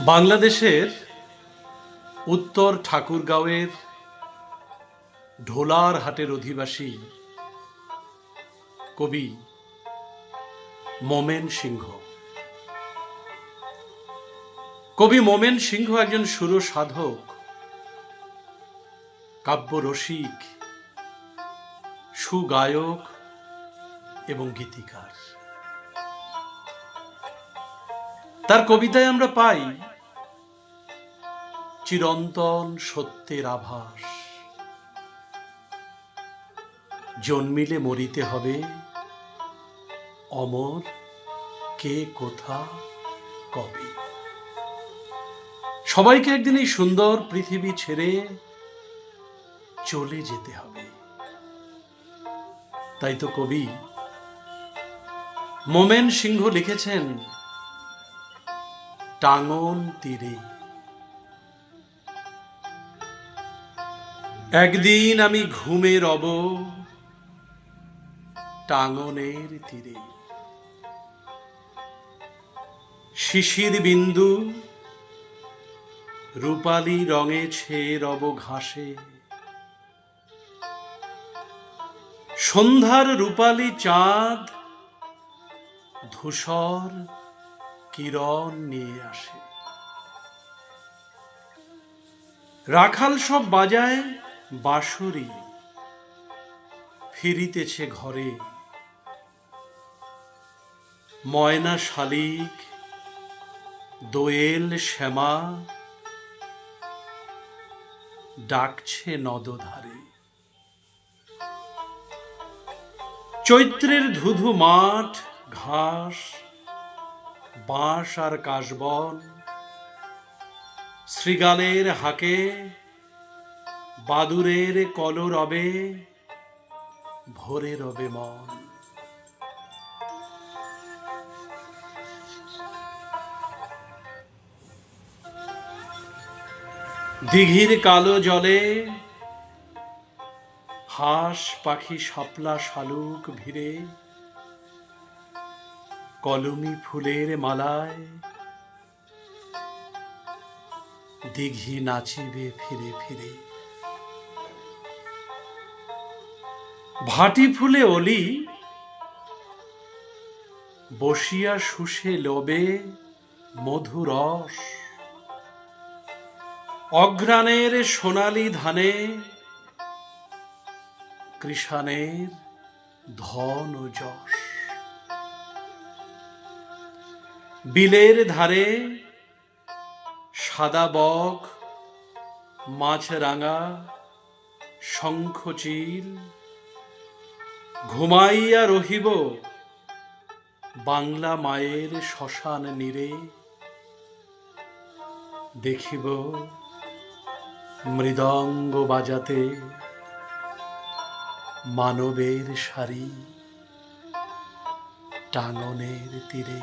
বাংলাদেশের উত্তর ঠাকুরগাঁওয়ের ঢোলার হাটের অধিবাসী কবি মোমেন সিংহ। কবি মোমেন সিংহ একজন সুর সাধক কাব্য রসিক সুগায়ক এবং গীতিকার। তার কবিতায় আমরা পাই চিরন্তন সত্যের আভাস। জন্মিলে মরিতে হবে অমর কে কোথা কবে। সবাইকে একদিন এই সুন্দর পৃথিবী ছেড়ে চলে যেতে হবে। তাই তো কবি মোমেন সিংহ লিখেছেন টাঙ্গন তীরে একদিন আমি ঘুমে রব টাঙ্গনের তীরে। শিশির বিন্দু রূপালি রঙে ছেয়ে রব ঘাসে। সন্ধ্যার রূপালি চাঁদ ধূসর কিরণ নিয়ে আসে। রাখাল সব বাজায় বাঁশুরি ফিরিতেছে ঘরে। ময়না শালিক, দোয়েল শ্যামা, ডাকছে নদধারে। চৈত্রের ধুধু মাঠ, ঘাস, বাঁশ আর কাশবন, শ্রীগালের হাকে বাদুরের কল রবে, ভরে রবে মন। দিঘির কালো জলে, হাঁস পাখি শাপলা শালুক ভিড়ে, কলমি ফুলের মালায় দিঘি নাচিবে ফিরে ফিরে। ভাটি ফুলে অলি বসিয়া শুষে লবে মধুরস অঘ্রাণের সোনালি ধানে কৃষাণের ধন ও যশ। বিলের ধারে সাদা বক, মাছরাঙা, শঙ্খচিল ঘুমাইয়া রহিব। বাংলা মায়ের শ্মশান নীরে দেখিব মৃদঙ্গ বাজাতে মানবের শাড়ি টাঙনের তীরে।